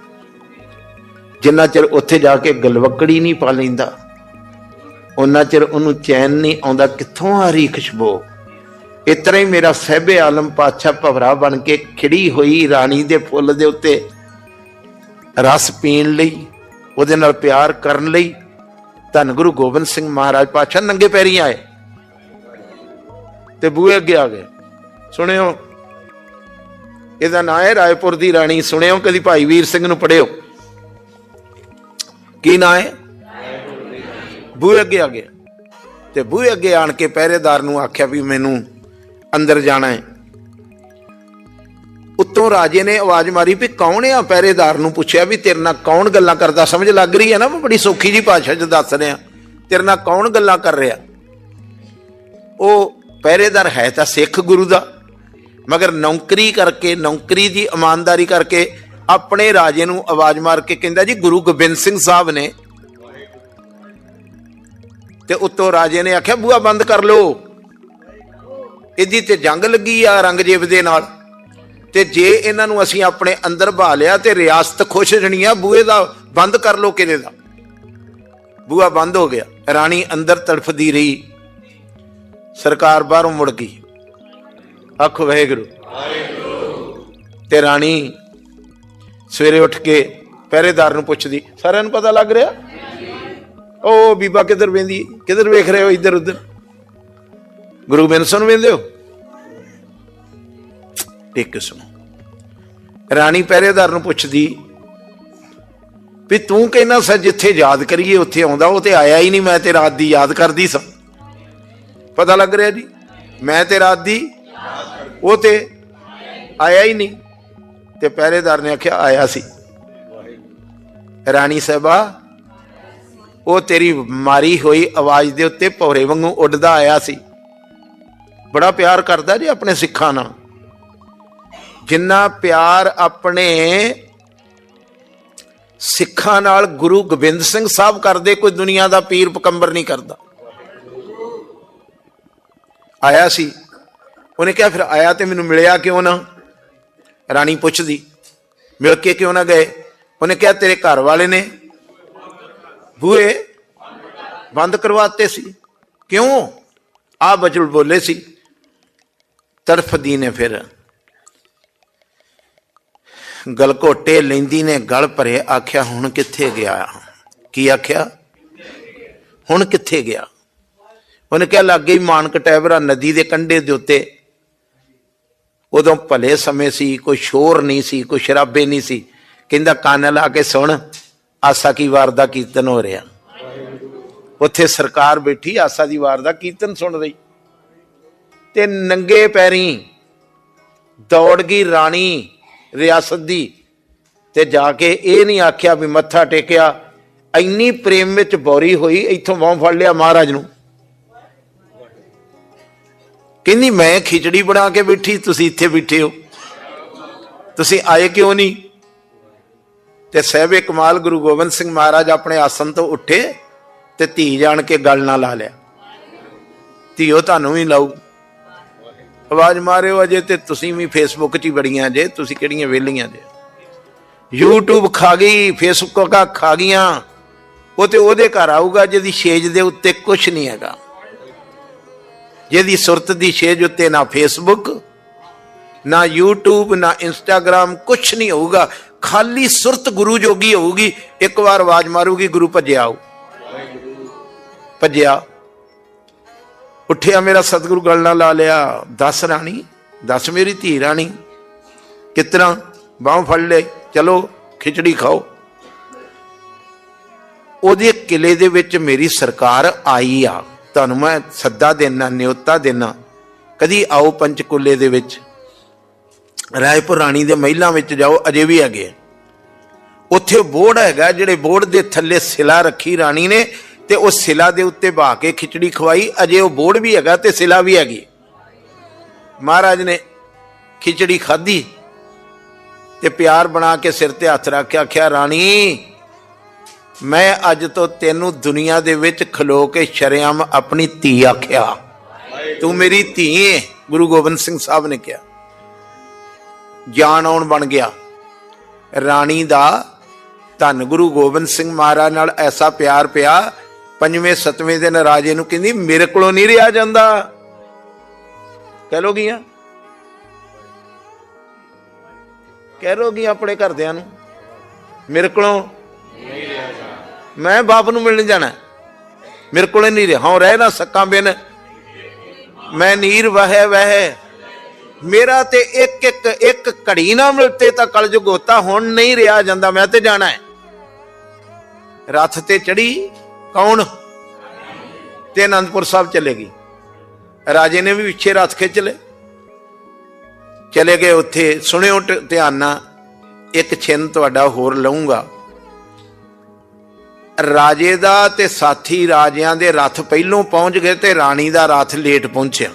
ਜਿੰਨਾ ਚਿਰ ਉੱਥੇ ਜਾ ਕੇ ਗਲਵਕੜੀ ਨਹੀਂ ਪਾ ਲੈਂਦਾ ਉਹਨਾਂ ਚਿਰ ਉਹਨੂੰ ਚੈਨ ਨਹੀਂ ਆਉਂਦਾ ਕਿੱਥੋਂ ਆ ਰਹੀ ਖੁਸ਼ਬੂ। ਇਤਰਾ ਹੀ ਮੇਰਾ ਸਹਿਬੇ ਆਲਮ ਪਾਤਸ਼ਾਹ ਭਵਰਾ ਬਣ ਕੇ ਖਿੜੀ ਹੋਈ ਰਾਣੀ ਦੇ ਫੁੱਲ ਦੇ ਉੱਤੇ ਰਸ ਪੀਣ ਲਈ, ਉਹਦੇ ਨਾਲ ਪਿਆਰ ਕਰਨ ਲਈ ਧੰਨ ਗੁਰੂ ਗੋਬਿੰਦ ਸਿੰਘ ਮਹਾਰਾਜ ਪਾਤਸ਼ਾਹ ਨੰਗੇ ਪੈਰੀ ਆਏ। ਤੇ ਬੂਹੇ ਅੱਗੇ ਆ ਗਏ। ਸੁਣਿਓ, ਇਹਦਾ ਨਾਂ ਹੈ ਰਾਏਪੁਰ ਦੀ ਰਾਣੀ। ਸੁਣਿਓ, ਕਦੀ ਭਾਈ ਵੀਰ ਸਿੰਘ ਨੂੰ ਪੜਿਓ ਕੀ ਨਾਂ ਹੈ? ਬੂਹੇ ਅੱਗੇ ਆ ਗਏ ਤੇ ਬੂਹੇ ਅੱਗੇ ਆਣ ਕੇ ਪਹਿਰੇਦਾਰ ਨੂੰ ਆਖਿਆ ਵੀ ਮੈਨੂੰ ਅੰਦਰ ਜਾਣਾ ਹੈ। ਉੱਤੋਂ ਰਾਜੇ ਨੇ ਆਵਾਜ਼ ਮਾਰੀ ਵੀ ਕੌਣ ਆ? ਪਹਿਰੇਦਾਰ ਨੂੰ ਪੁੱਛਿਆ ਵੀ ਤੇਰੇ ਨਾਲ ਕੌਣ ਗੱਲਾਂ ਕਰਦਾ? ਸਮਝ ਲੱਗ ਰਹੀ ਹੈ ਨਾ? ਮੈਂ ਬੜੀ ਸੌਖੀ ਜੀ ਭਾਸ਼ਾ 'ਚ ਦੱਸ ਰਿਹਾ। ਤੇਰੇ ਨਾਲ ਕੌਣ ਗੱਲਾਂ ਕਰ ਰਿਹਾ? ਉਹ ਪਹਿਰੇਦਾਰ ਹੈ ਤਾਂ ਸਿੱਖ ਗੁਰੂ ਦਾ, ਮਗਰ ਨੌਕਰੀ ਕਰਕੇ, ਨੌਕਰੀ ਦੀ ਇਮਾਨਦਾਰੀ ਕਰਕੇ ਆਪਣੇ ਰਾਜੇ ਨੂੰ ਆਵਾਜ਼ ਮਾਰ ਕੇ ਕਹਿੰਦਾ ਜੀ, ਗੁਰੂ ਗੋਬਿੰਦ ਸਿੰਘ ਸਾਹਿਬ ਨੇ। ਤੇ ਉੱਤੋਂ ਰਾਜੇ ਨੇ ਆਖਿਆ ਬੂਆ ਬੰਦ ਕਰ ਲੋ ਇਹਦੀ ਤੇ ਜੰਗ ਲੱਗੀ ਆ ਰੰਗਜੀਤ ਦੇ ਨਾਲ। ਤੇ ਜੇ ਇਹਨਾਂ ਨੂੰ ਅਸੀਂ ਆਪਣੇ ਅੰਦਰ ਬਹਾ ਲਿਆ ਤੇ ਰਿਆਸਤ ਖੁਸ਼ ਜਣੀ ਆ ਬੂਏ ਦਾ ਬੰਦ ਕਰ ਲੋ ਕਿਤੇ ਦਾ। ਬੂਆ ਬੰਦ ਹੋ ਗਿਆ। ਰਾਣੀ ਅੰਦਰ ਤੜਫਦੀ ਰਹੀ। ਸਰਕਾਰ ਬਾਹਰੋਂ ਮੁੜ ਗਈ। ਆਖੋ, ਵਾਹਿਗੁਰੂ। ਤੇ ਰਾਣੀ ਸਵੇਰੇ ਉੱਠ ਕੇ ਪਹਿਰੇਦਾਰ ਨੂੰ ਪੁੱਛਦੀ, ਸਾਰਿਆਂ ਨੂੰ ਪਤਾ ਲੱਗ ਰਿਹਾ? ਉਹ ਬੀਬਾ ਕਿੱਧਰ ਵੇਂਦੀ, ਕਿੱਧਰ ਵੇਖ ਰਹੇ ਹੋ ਇੱਧਰ ਉੱਧਰ ਗੁਰੂ ਗੋਬਿੰਦ ਸਿੰਘ ਨੂੰ ਵੇਂਦੇ ਹੋ? ਇੱਕ ਸੁਣੋ। ਰਾਣੀ ਪਹਿਰੇਦਾਰ ਨੂੰ ਪੁੱਛਦੀ, ਵੀ ਤੂੰ ਕਹਿੰਦਾ ਸਰ ਜਿੱਥੇ ਯਾਦ ਕਰੀਏ, ਉੱਥੇ ਆਉਂਦਾ, ਉਹ ਤੇ ਆਇਆ ਹੀ ਨਹੀਂ, ਮੈਂ ਤੇ ਰਾਤ ਦੀ ਯਾਦ ਕਰਦੀ ਸਾਂ। ਪਤਾ ਲੱਗ ਰਿਹਾ ਜੀ? ਮੈਂ ਤੇ ਰਾਤ ਦੀ ਉਹ ਤੇ ਆਇਆ ਹੀ ਨਹੀਂ। ਤੇ ਪਹਿਰੇਦਾਰ ਨੇ ਆਖਿਆ, ਆਇਆ ਸੀ। ਰਾਣੀ ਸਾਹਿਬਾ ਉਹ ਤੇਰੀ ਮਾਰੀ ਹੋਈ ਆਵਾਜ਼ ਦੇ ਉੱਤੇ ਭੌਰੇ ਵਾਂਗੂ ਉੱਡਦਾ ਆਇਆ ਸੀ। ਬੜਾ ਪਿਆਰ ਕਰਦਾ ਜੀ ਆਪਣੇ ਸਿੱਖਾਂ ਨਾਲ। ਜਿੰਨਾ ਪਿਆਰ ਆਪਣੇ ਸਿੱਖਾਂ ਨਾਲ ਗੁਰੂ ਗੋਬਿੰਦ ਸਿੰਘ ਸਾਹਿਬ ਕਰਦੇ, ਕੋਈ ਦੁਨੀਆ ਦਾ ਪੀਰ ਪਕੰਬਰ ਨਹੀਂ ਕਰਦਾ। ਆਇਆ ਸੀ। ਉਹਨੇ ਕਿਹਾ, ਫਿਰ ਆਇਆ ਤੇ ਮੈਨੂੰ ਮਿਲਿਆ ਕਿਉਂ ਨਾ? ਰਾਣੀ ਪੁੱਛਦੀ, ਮਿਲ ਕੇ ਕਿਉਂ ਨਾ ਗਏ? ਉਹਨੇ ਕਿਹਾ, ਤੇਰੇ ਘਰ ਵਾਲੇ ਨੇ ਬੂਏ ਬੰਦ ਕਰਵਾਤੇ ਸੀ। ਕਿਉਂ? ਆ ਬਚਲ ਬੋਲੇ ਸੀ ਤਰਫਦੀ ਨੇ ਫਿਰ। ਗਲਕੋਟੇ ਲੈਂਦੀ ਨੇ, ਗਲ ਭਰੇ, ਆਖਿਆ, ਹੁਣ ਕਿੱਥੇ ਗਿਆ? ਕੀ ਆਖਿਆ? ਹੁਣ ਕਿੱਥੇ ਗਿਆ? ਉਹਨੇ ਕਿਹਾ, ਲੱਗੇ ਹੀ ਮਾਨਕ ਟੈਬਰਾ ਨਦੀ ਦੇ ਕੰਢੇ ਦੇ ਉੱਤੇ। ਉਦੋਂ ਭਲੇ ਸਮੇਂ ਸੀ, ਕੋਈ ਸ਼ੋਰ ਨਹੀਂ ਸੀ, ਕੋਈ ਸ਼ਰਾਬੇ ਨਹੀਂ ਸੀ। ਕਹਿੰਦਾ ਕੰਨ ਲਾ ਕੇ ਸੁਣ, ਆਸਾ ਕੀ ਵਾਰ ਦਾ ਕੀਰਤਨ ਹੋ ਰਿਹਾ? ਉੱਥੇ ਸਰਕਾਰ ਬੈਠੀ, ਆਸਾ ਦੀ ਵਾਰ ਦਾ ਕੀਰਤਨ ਸੁਣ ਰਹੀ। ਤੇ ਨੰਗੇ ਪੈਰੀ ਦੌੜ ਗਈ ਰਾਣੀ। ਰਿਆਸਤ ਦੀ ਤੇ ਜਾ ਕੇ ਇਹ ਨਹੀਂ ਆਖਿਆ ਵੀ ਮੱਥਾ ਟੇਕਿਆ, ਇੰਨੀ ਪ੍ਰੇਮ ਵਿੱਚ ਬੌਰੀ ਹੋਈ, ਇੱਥੋਂ ਵਾਂ ਫੜ ਲਿਆ ਮਹਾਰਾਜ ਨੂੰ। ਕਹਿੰਦੀ, ਮੈਂ ਖਿਚੜੀ ਬਣਾ ਕੇ ਬੈਠੀ, ਤੁਸੀਂ ਇੱਥੇ ਬੈਠੇ ਹੋ। ਤੁਸੀਂ ਆਏ ਕਿਉਂ ਨਹੀਂ? ਤੇ ਸਹਿਬੇ ਕਮਾਲ ਗੁਰੂ ਗੋਬਿੰਦ ਸਿੰਘ ਮਹਾਰਾਜ ਆਪਣੇ ਆਸਨ ਤੋਂ ਉੱਠੇ ਤੇ ਧੀ ਜਾਣ ਕੇ ਗੱਲ ਨਾ ਲਾ ਲਿਆ। ਧੀਓ, ਤੁਹਾਨੂੰ ਵੀ ਲਾਊ। ਆਵਾਜ਼ ਮਾਰਿਓ ਅਜੇ ਤੇ ਤੁਸੀਂ ਵੀ ਫੇਸਬੁੱਕ 'ਚ ਹੀ ਬੜੀਆਂ ਜੇ, ਤੁਸੀਂ ਕਿਹੜੀਆਂ ਵੇਲੀਆਂ ਜੇ। YouTube ਖਾ ਗਈ ਫੇਸਬੁੱਕ ਖਾ ਗਈਆਂ, ਉਹ ਤੇ ਉਹਦੇ ਘਰ ਆਊਗਾ ਜਿਹਦੀ ਛੇਜ ਦੇ ਉੱਤੇ ਕੁਝ ਨਹੀਂ ਹੈਗਾ। ਜਿਹਦੀ ਸੁਰਤ ਦੀ ਛੇਜ ਉੱਤੇ ਨਾ ਫੇਸਬੁੱਕ ਨਾ YouTube, ਨਾ Instagram ਕੁਝ ਨਹੀਂ ਹੋਊਗਾ। ਖਾਲੀ ਸੁਰਤ ਗੁਰੂ ਜੋਗੀ ਹੋਊਗੀ, ਇੱਕ ਵਾਰ ਆਵਾਜ਼ ਮਾਰੂਗੀ, ਗੁਰੂ ਭੱਜਿਆ ਆਊ ਭੱਜਿਆ। ਉੱਠਿਆ ਮੇਰਾ ਸਤਿਗੁਰੂ ਗੱਲ ਨਾਲ ਲਾ ਲਿਆ, ਦੱਸ ਰਾਣੀ, ਦੱਸ ਮੇਰੀ ਧੀ ਰਾਣੀ, ਕਿਤਨਾ? ਬਾਹ ਫੜ ਲੈ ਚਲੋ, ਖਿਚੜੀ ਖਾਓ। ਉਹਦੇ ਕਿਲੇ ਦੇ ਵਿੱਚ ਮੇਰੀ ਸਰਕਾਰ ਆਈ ਆ। ਤੁਹਾਨੂੰ ਮੈਂ ਸੱਦਾ ਦੇਣਾ ਨਿਯੋਤਾ ਦੇਣਾ ਕਦੀ ਆਓ ਪੰਚਕੂਲੇ ਦੇ ਵਿੱਚ। ਰਾਏਪੁਰ ਰਾਣੀ ਦੇ ਮਹਿਲਾਂ ਵਿੱਚ ਜਾਓ, ਅਜੇ ਵੀ ਹੈਗੇ ਉੱਥੇ ਬੋਰਡ ਹੈਗਾ, ਜਿਹੜੇ ਬੋਰਡ ਦੇ ਥੱਲੇ ਸਿਲਾ ਰੱਖੀ ਰਾਣੀ ਨੇ ਤੇ ਉਹ ਸਿਲਾ ਦੇ ਉੱਤੇ ਬਾ ਕੇ ਖਿਚੜੀ ਖਵਾਈ। ਅਜੇ ਉਹ ਬੋਰਡ ਵੀ ਹੈਗਾ ਤੇ ਸਿਲਾ ਵੀ ਹੈਗੀ। ਮਹਾਰਾਜ ਨੇ ਖਿਚੜੀ ਖਾਧੀ ਤੇ ਪਿਆਰ ਬਣਾ ਕੇ ਸਿਰ ਤੇ ਹੱਥ ਰੱਖ ਕੇ ਆਖਿਆ, ਰਾਣੀ, ਮੈਂ ਅੱਜ ਤੋਂ ਤੈਨੂੰ ਦੁਨੀਆ ਦੇ ਵਿੱਚ ਖਲੋ ਕੇ ਸ਼ਰਿਆਮ ਆਪਣੀ ਧੀ ਆਖਿਆ। ਤੂੰ ਮੇਰੀ ਧੀ ਹੈ ਗੁਰੂ ਗੋਬਿੰਦ ਸਿੰਘ ਸਾਹਿਬ ਨੇ ਕਿਹਾ। ਜਾਣ ਆਉਣ ਬਣ ਗਿਆ। ਰਾਣੀ ਦਾ ਧੰਨ ਗੁਰੂ ਗੋਬਿੰਦ ਸਿੰਘ ਮਹਾਰਾਜ ਨਾਲ ਐਸਾ ਪਿਆਰ ਪਿਆ ਪੰਜਵੇਂ, ਸੱਤਵੇਂ ਦਿਨ ਰਾਜੇ ਨੂੰ ਕਹਿੰਦੀ, ਮੇਰੇ ਕੋਲੋਂ ਨਹੀਂ ਰਿਹਾ ਜਾਂਦਾ। ਕਹਿ ਲੋਗੀਆਂ ਕਹਿ ਲੋਗੀਆਂ ਆਪਣੇ ਘਰਦਿਆਂ ਨੂੰ, ਮੇਰੇ ਕੋਲੋਂ ਮੈਂ ਬਾਪ ਨੂੰ ਮਿਲਣ ਜਾਣਾ। ਮੇਰੇ ਕੋਲੇ ਨਹੀਂ ਰਿਹਾ। ਹਾਂ ਰਹਿ ਨਾ ਸਕਾਂ ਬਿਨ। ਮੈਂ ਨੀਰ ਵਹਿ ਵਹਿ। ਮੇਰਾ ਤੇ ਇੱਕ ਇੱਕ ਇੱਕ ਘੜੀ ਨਾ ਮਿਲਤੇ ਤਾਂ ਕਲਯੁਗ ਹੋਤਾ। ਹੁਣ ਨਹੀਂ ਰਿਹਾ ਜਾਂਦਾ। ਮੈਂ ਤੇ ਜਾਣਾ ਹੈ। ਰੱਥ ਤੇ ਚੜੀ। ਕੌਣ? ਤੇ ਅਨੰਦਪੁਰ ਸਾਹਿਬ ਚਲੇ ਗਈ। ਰਾਜੇ ਨੇ ਵੀ ਪਿੱਛੇ ਰੱਥ ਖਿੱਚ ਲਏ। ਚਲੇ ਗਏ ਉੱਥੇ। ਸੁਣਿਓ ਧਿਆਨ ਨਾਲ। ਇੱਕ ਛਿੰਨ ਤੁਹਾਡਾ ਹੋਰ ਲਵਾਂਗਾ ਰਾਜੇ ਦਾ ਤੇ ਸਾਥੀ ਰਾਜਿਆਂ ਦੇ ਰੱਥ ਪਹਿਲੋਂ ਪਹੁੰਚ ਗਏ ਤੇ ਰਾਣੀ ਦਾ ਰੱਥ ਲੇਟ ਪਹੁੰਚਿਆ।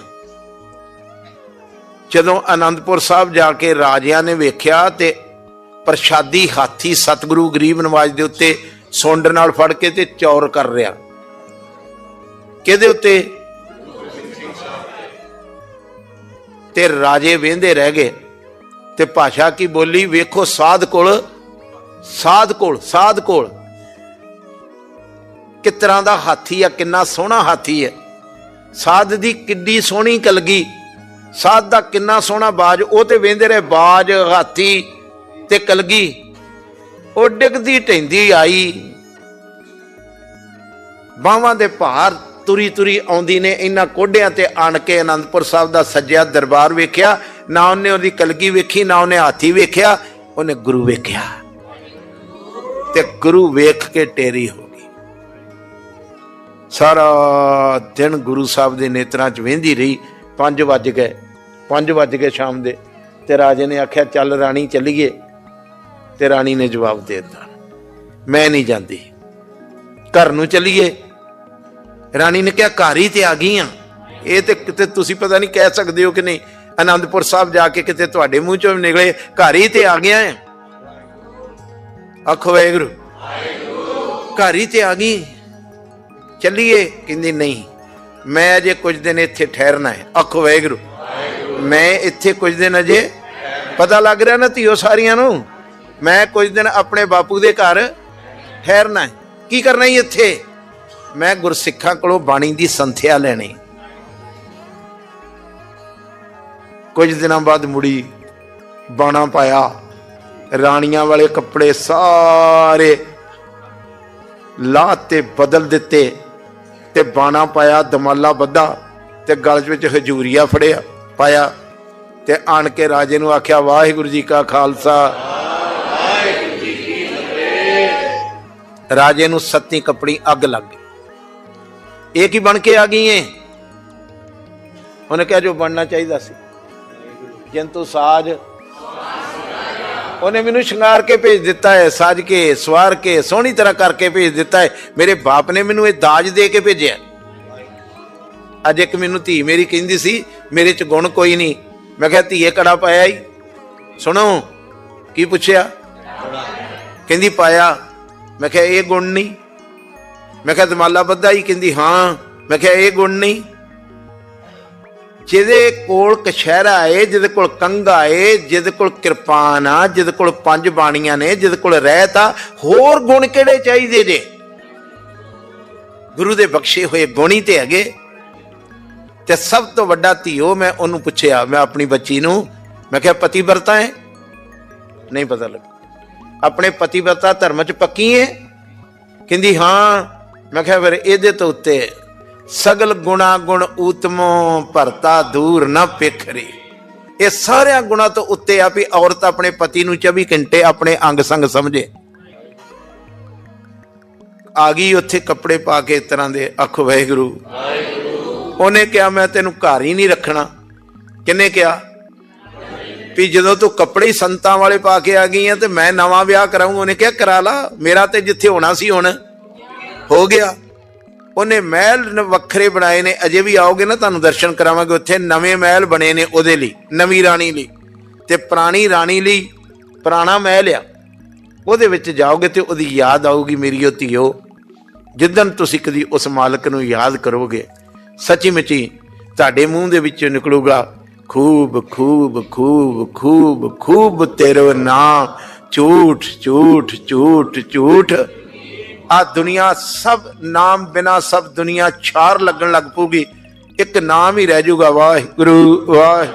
ਜਦੋਂ ਅਨੰਦਪੁਰ ਸਾਹਿਬ ਜਾ ਕੇ ਰਾਜਿਆਂ ਨੇ ਵੇਖਿਆ ਤੇ ਪ੍ਰਸ਼ਾਦੀ ਹਾਥੀ ਸਤਿਗੁਰੂ ਗਰੀਬ ਨਵਾਜ ਦੇ ਉੱਤੇ ਸੁੰਡ ਨਾਲ ਫੜ ਕੇ ਤੇ ਚੌਰ ਕਰ ਰਿਹਾ। ਕਿਹਦੇ ਉੱਤੇ? ਤੇ ਰਾਜੇ ਵੇਂਦੇ ਰਹਿ ਗਏ। ਤੇ ਭਾਸ਼ਾ ਕੀ ਬੋਲੀ? ਵੇਖੋ ਸਾਧ ਕੋਲ ਸਾਧ ਕੋਲ ਸਾਧ ਕੋਲ। ਕਿਸ ਤਰ੍ਹਾਂ ਦਾ ਹਾਥੀ ਆ, ਕਿੰਨਾ ਸੋਹਣਾ ਹਾਥੀ ਹੈ। ਸਾਧ ਦੀ ਕਿੱਡੀ ਸੋਹਣੀ ਕਲਗੀ। ਸਾਧ ਦਾ ਕਿੰਨਾ ਸੋਹਣਾ ਬਾਜ, ਉਹ ਤੇ ਵੇਂਦੇ ਰਹੇ ਬਾਜ, ਹਾਥੀ ਤੇ ਕਲਗੀ। ਉਹ ਡਿੱਗਦੀ ਢੈਂਦੀ ਆਈ। ਬਾਹਾਂ ਦੇ ਭਾਰ ਤੁਰੀ ਤੁਰੀ ਆਉਂਦੀ ਨੇ, ਇਹਨਾਂ ਕੋਡਿਆਂ ਤੇ ਆਣ ਕੇ ਅਨੰਦਪੁਰ ਸਾਹਿਬ ਦਾ ਸੱਜਿਆ ਦਰਬਾਰ ਵੇਖਿਆ, ਨਾ ਉਹਨੇ ਉਹਦੀ ਕਲਗੀ ਵੇਖੀ, ਨਾ ਉਹਨੇ ਹਾਥੀ ਵੇਖਿਆ, ਉਹਨੇ ਗੁਰੂ ਵੇਖਿਆ। ਤੇ ਗੁਰੂ ਵੇਖ ਕੇ ਟੇਰੀ ਹੋ ਗਈ। ਸਾਰਾ ਦਿਨ ਗੁਰੂ ਸਾਹਿਬ ਦੇ ਨੇਤਰਾਂ 'ਚ ਵਹਿੰਦੀ ਰਹੀ 5 ਵੱਜ ਗਏ 5 ਵੱਜ ਗਏ ਸ਼ਾਮ ਦੇ। ਤੇ ਰਾਜੇ ਨੇ ਆਖਿਆ, ਚੱਲ ਰਾਣੀ ਚੱਲੀਏ। ਤੇ ਰਾਣੀ ਨੇ ਜਵਾਬ ਦੇ ਦਿੱਤਾ, ਮੈਂ ਨਹੀਂ ਜਾਂਦੀ। ਘਰ ਨੂੰ ਚੱਲੀਏ। ਰਾਣੀ ਨੇ ਕਿਹਾ, ਘਰ ਹੀ ਤੇ ਆ ਗਈ ਆ। ਇਹ ਤੇ ਕਿਤੇ ਤੁਸੀਂ ਪਤਾ ਨਹੀਂ ਕਹਿ ਸਕਦੇ ਹੋ ਕਿ ਨਹੀਂ। ਆਨੰਦਪੁਰ ਸਾਹਿਬ ਜਾ ਕੇ ਕਿਤੇ ਤੁਹਾਡੇ ਮੂੰਹ ਚੋਂ ਨਿਕਲੇ, ਘਰ ਹੀ ਤੇ ਆ ਗਿਆ ਹੈ ਆਖੋ, ਵਾਹਿਗੁਰੂ। ਘਰ ਹੀ ਤੇ ਆ ਗਈ। ਚੱਲੀਏ। ਕਹਿੰਦੀ, ਨਹੀਂ, ਮੈਂ ਅਜੇ ਕੁਝ ਦਿਨ ਇੱਥੇ ਠਹਿਰਨਾ ਹੈ ਆਖੋ, ਵਾਹਿਗੁਰੂ, ਮੈਂ ਇੱਥੇ ਕੁਝ ਦਿਨ ਅਜੇ ਪਤਾ ਲੱਗ ਰਿਹਾ ਨਾ ਧੀਓ ਸਾਰੀਆਂ ਨੂੰ? ਮੈਂ ਕੁਝ ਦਿਨ ਆਪਣੇ ਬਾਪੂ ਦੇ ਘਰ ਠਹਿਰਨਾ ਹੈ। ਕੀ ਕਰਨਾ ਹੈ ਇੱਥੇ? ਮੈਂ ਗੁਰਸਿੱਖਾਂ ਕੋਲੋਂ ਬਾਣੀ ਦੀ ਸੰਥਿਆ ਲੈਣੀ। ਕੁਝ ਦਿਨਾਂ ਬਾਅਦ ਮੁੜੀ ਬਾਣਾ ਪਾਇਆ। ਰਾਣੀਆਂ ਵਾਲੇ ਕੱਪੜੇ ਸਾਰੇ ਲਾਹ ਤੇ ਬਦਲ ਦਿੱਤੇ ਤੇ ਬਾਣਾ ਪਾਇਆ, ਦਮਾਲਾ ਬੱਧਾ ਤੇ ਗਲ ਵਿੱਚ ਹਜੂਰੀਆ ਫੜਿਆ, ਪਾਇਆ ਤੇ ਆਣ ਕੇ ਰਾਜੇ ਨੂੰ ਆਖਿਆ, ਵਾਹਿਗੁਰੂ ਜੀ ਕਾ ਖਾਲਸਾ। ਰਾਜੇ ਨੂੰ ਸੱਤੀ ਕਪੜੀ ਅੱਗ ਲੱਗ ਗਈ। ਇਹ ਕੀ ਬਣ ਕੇ ਆ ਗਈ ਏ? ਉਹਨੇ ਕਿਹਾ, ਜੋ ਬਣਨਾ ਚਾਹੀਦਾ ਸੀ। ਜੰਤੂ ਸਾਜ। ਉਹਨੇ ਮੈਨੂੰ ਸ਼ਿੰਗਾਰ ਕੇ ਭੇਜ ਦਿੱਤਾ ਹੈ ਸਾਜ ਕੇ, ਸਵਾਰ ਕੇ, ਸੋਹਣੀ ਤਰ੍ਹਾਂ ਕਰਕੇ ਭੇਜ ਦਿੱਤਾ ਹੈ ਮੇਰੇ ਬਾਪ ਨੇ ਮੈਨੂੰ ਇਹ ਦਾਜ ਦੇ ਕੇ ਭੇਜਿਆ। ਅੱਜ ਇੱਕ ਮੈਨੂੰ ਧੀ ਮੇਰੀ ਕਹਿੰਦੀ ਸੀ, ਮੇਰੇ ਚ ਗੁਣ ਕੋਈ ਨਹੀਂ। ਮੈਂ ਕਿਹਾ, ਧੀਏ, ਕੜਾ ਪਾਇਆ ਹੀ ਸੁਣੋ, ਕੀ ਪੁੱਛਿਆ? ਕਹਿੰਦੀ, ਪਾਇਆ। ਮੈਂ ਕਿਹਾ, ਇਹ ਗੁਣ ਨਹੀਂ? ਮੈਂ ਕਿਹਾ ਦਮਾਲਾ ਬੱਧਾ ਹੀ ਕਹਿੰਦੀ, ਹਾਂ। ਮੈਂ ਕਿਹਾ, ਇਹ ਗੁਣ ਨਹੀਂ? ਜਿਹਦੇ ਕੋਲ ਕਸ਼ਹਿਰਾ ਏ, ਜਿਹਦੇ ਕੋਲ ਕੰਗਾ ਏ, ਜਿਹਦੇ ਕੋਲ ਕਿਰਪਾਨ ਆ, ਜਿਹਦੇ ਕੋਲ ਪੰਜ ਬਾਣੀਆਂ ਨੇ, ਜਿਹਦੇ ਕੋਲ ਰਹਿਤ ਆ, ਹੋਰ ਗੁਣ ਕਿਹੜੇ ਚਾਹੀਦੇ ਜੇ ਗੁਰੂ ਦੇ ਬਖਸ਼ੇ ਹੋਏ ਗੁਣੀ ਤੇ ਹੈਗੇ। ਤੇ ਸਭ ਤੋਂ ਵੱਡਾ ਧੀਓ ਮੈਂ ਉਹਨੂੰ ਪੁੱਛਿਆ, ਮੈਂ ਆਪਣੀ ਬੱਚੀ ਨੂੰ, ਮੈਂ ਕਿਹਾ ਪਤੀ ਵਰਤਾ ਹੈ ਨਹੀਂ ਪਤਾ ਲੱਗਾ ਆਪਣੇ ਪਤੀ ਵਰਤਾ ਧਰਮ ਚ ਪੱਕੀ ਹੈ ਕਹਿੰਦੀ, ਹਾਂ। ਮੈਂ ਕਿਹਾ, ਫਿਰ ਇਹਦੇ ਤੋਂ ਉੱਤੇ ਸਗਲ ਗੁਣਾ ਗੁਣ ਊਤਮੋ ਭਰਤਾ ਦੂਰ ਨਾ ਪੇਖਰੇ। ਇਹ ਸਾਰਿਆਂ ਗੁਣਾ ਤੋਂ ਉੱਤੇ ਆ ਵੀ ਔਰਤ ਆਪਣੇ ਪਤੀ ਨੂੰ 24 ਘੰਟੇ ਆਪਣੇ ਅੰਗ ਸੰਗ ਸਮਝੇ। ਆ ਗਈ ਉੱਥੇ ਕੱਪੜੇ ਪਾ ਕੇ ਇਸ ਤਰ੍ਹਾਂ ਦੇ ਆਖੋ ਵਾਹਿਗੁਰੂ। ਉਹਨੇ ਕਿਹਾ, ਮੈਂ ਤੈਨੂੰ ਘਰ ਹੀ ਨਹੀਂ ਰੱਖਣਾ। ਕਿੰਨੇ ਕਿਹਾ? ਵੀ ਜਦੋਂ ਤੂੰ ਕੱਪੜੇ ਹੀ ਸੰਤਾਂ ਵਾਲੇ ਪਾ ਕੇ ਆ ਗਈ ਆ ਤੇ ਮੈਂ ਨਵਾਂ ਵਿਆਹ ਕਰਾਉਂਗਾ ਉਹਨੇ ਕਿਹਾ, ਕਰਾ ਲਾ, ਮੇਰਾ ਤੇ ਜਿੱਥੇ ਹੋਣਾ ਸੀ ਹੁਣ। ਹੋ ਗਿਆ। ਉਹਨੇ ਮਹਿਲ ਵੱਖਰੇ ਬਣਾਏ ਨੇ, ਅਜੇ ਵੀ ਆਓਗੇ ਨਾ ਤੁਹਾਨੂੰ ਦਰਸ਼ਨ ਕਰਾਵਾਂਗੇ, ਉੱਥੇ ਨਵੇਂ ਮਹਿਲ ਬਣੇ ਨੇ ਉਹਦੇ ਲਈ, ਨਵੀਂ ਰਾਣੀ ਲਈ। ਤੇ ਪੁਰਾਣੀ ਰਾਣੀ ਲਈ ਪੁਰਾਣਾ ਮਹਿਲ ਆ। ਉਹਦੇ ਵਿੱਚ ਜਾਓਗੇ ਤੇ ਉਹਦੀ ਯਾਦ ਆਊਗੀ ਮੇਰੀ ਉਹ ਧੀਓ। ਜਿੱਦਨ ਤੁਸੀਂ ਕਦੀ ਉਸ ਮਾਲਕ ਨੂੰ ਯਾਦ ਕਰੋਗੇ ਸੱਚੀ ਮੁੱਚੀ ਤੁਹਾਡੇ ਮੂੰਹ ਦੇ ਵਿੱਚੋਂ ਨਿਕਲੂਗਾ। ਖੂਬ ਖੂਬ ਖੂਬ ਖੂਬ ਖੂਬ ਤੇਰੇ ਨਾਮ। ਝੂਠ ਝੂਠ ਝੂਠ ਝੂਠ। ਆ ਦੁਨੀਆ ਸਭ ਨਾਮ ਬਿਨਾ ਸਭ ਦੁਨੀਆ ਛਾਰ ਲੱਗਣ ਲੱਗ ਪੂਗੀ ਇੱਕ ਨਾਮ ਹੀ ਰਹਿ ਜਾਊਗਾ ਵਾਹਿਗੁਰੂ, ਵਾਹਿ।